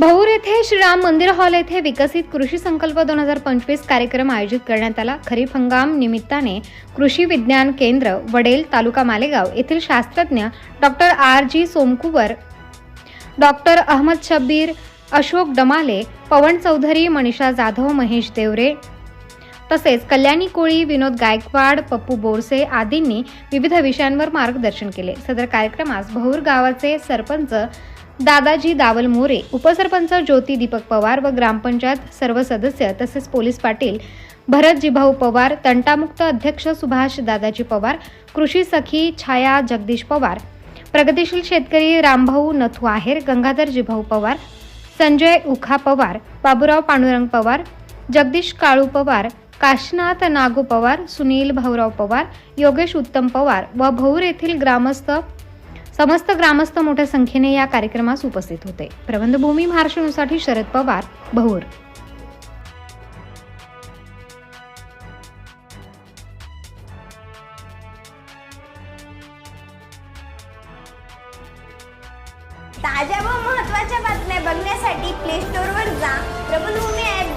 येथे श्रीराम मंदिर हॉल येथे विकसित कृषी संकल्प दोन हजार पंचवीस कार्यक्रम आयोजित करण्यात आला. खरीप हंगाम निमित्ताने कृषी विज्ञान केंद्र वडेल तालुका मालेगाव येथील शास्त्रज्ञ doctor R G Somkuwar doctor Ahmad Shabbir Ashok Damale Pawan Chaudhari Manisha Jadhav Mahesh Deore तसेच कल्याणी कोळी विनोद गायकवाड पप्पू बोरसे आदींनी विविध विषयांवर मार्गदर्शन केले. सदर कार्यक्रमास भौर गावाचे सरपंच दादाजी दावल मोरे उपसरपंच ज्योती दीपक पवार व ग्रामपंचायत सर्व सदस्य तसेच पोलीस पाटील भरत जिभाऊ पवार तंटामुक्त अध्यक्ष सुभाष दादाजी पवार कृषी सखी छाया जगदीश पवार प्रगतीशील शेतकरी रामभाऊ नथू आहेर गंगाधर जिभाऊ पवार संजय उखा पवार बाबूराव पांडुरंग पवार जगदीश काळू पवार काशनाथ नागू पवार सुनील भाऊराव पवार योगेश उत्तम पवार व भौर येथील ग्रामस्थ समस्त ग्रामस्थ मोठ्या संख्येने या कार्यक्रमास उपस्थित होते. प्रबंधभूमी महाराष्ट्रसाठी शरद पवार भौर ताज्या व महत्त्वाच्या बातम्या बघण्यासाठी प्ले स्टोर वर जा. प्रबंधभूमी